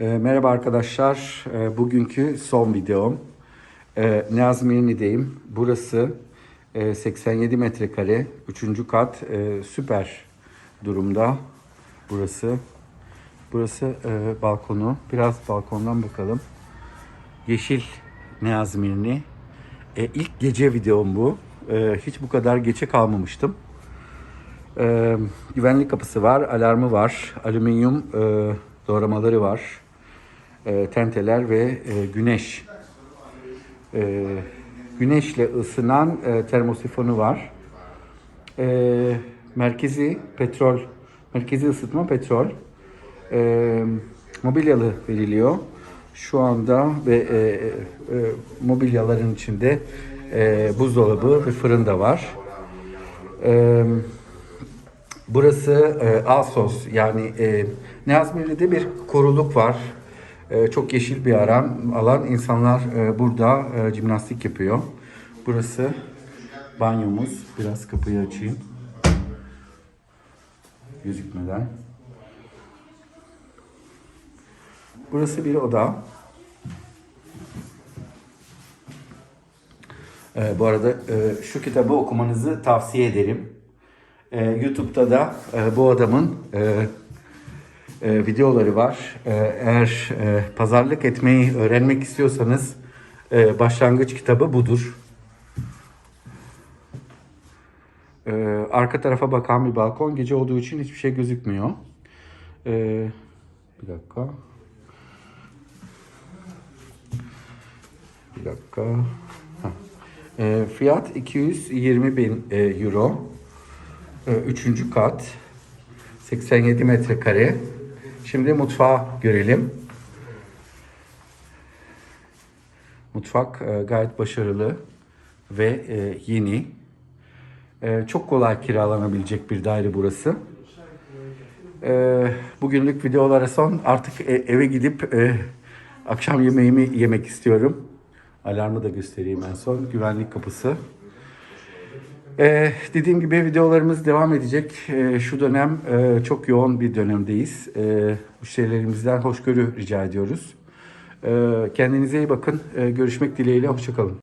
E, merhaba arkadaşlar. E, bugünkü son videom. E, Nazmirli'deyim. Burası e, 87 metrekare. Üçüncü kat. E, süper durumda. Burası. Burası e, balkonu. Biraz balkondan bakalım. Yeşil Nazmirli. E, ilk gece videom bu. E, hiç bu kadar geçe kalmamıştım. Ee, güvenlik kapısı var, alarmı var, alüminyum e, doğramaları var, e, tenteler ve e, güneş. E, güneşle ısınan e, termosifonu var. E, merkezi petrol, merkezi ısıtma petrol. E, mobilyalı veriliyor. Şu anda ve e, e, mobilyaların içinde e, buzdolabı ve fırın da var. E, Burası e, Asos yani e, Nazmirli'de bir koruluk var. E, çok yeşil bir alan. alan. İnsanlar e, burada e, jimnastik yapıyor. Burası banyomuz. Biraz kapıyı açayım. Gözükmeden. Burası bir oda. E, bu arada e, şu kitabı okumanızı tavsiye ederim. Ee, YouTube'da da e, bu adamın e, e, videoları var. E, eğer e, pazarlık etmeyi öğrenmek istiyorsanız e, başlangıç kitabı budur. E, arka tarafa bakan bir balkon. Gece olduğu için hiçbir şey gözükmüyor. E, bir dakika. Bir dakika. E, fiyat 220 bin e, euro. Ee, Üçüncü kat. 87 metrekare. Şimdi mutfağı görelim. Mutfak e, gayet başarılı ve e, yeni. E, Çok kolay kiralanabilecek bir daire burası. Bugünlük videolara son. Artık eve gidip akşam yemeğimi yemek istiyorum. Alarmı da göstereyim en son. Güvenlik kapısı. Ee, dediğim gibi videolarımız devam edecek. Ee, şu dönem e, çok yoğun bir dönemdeyiz. Ee, müşterilerimizden hoşgörü rica ediyoruz. Ee, kendinize iyi bakın. Ee, görüşmek dileğiyle. Hoşçakalın.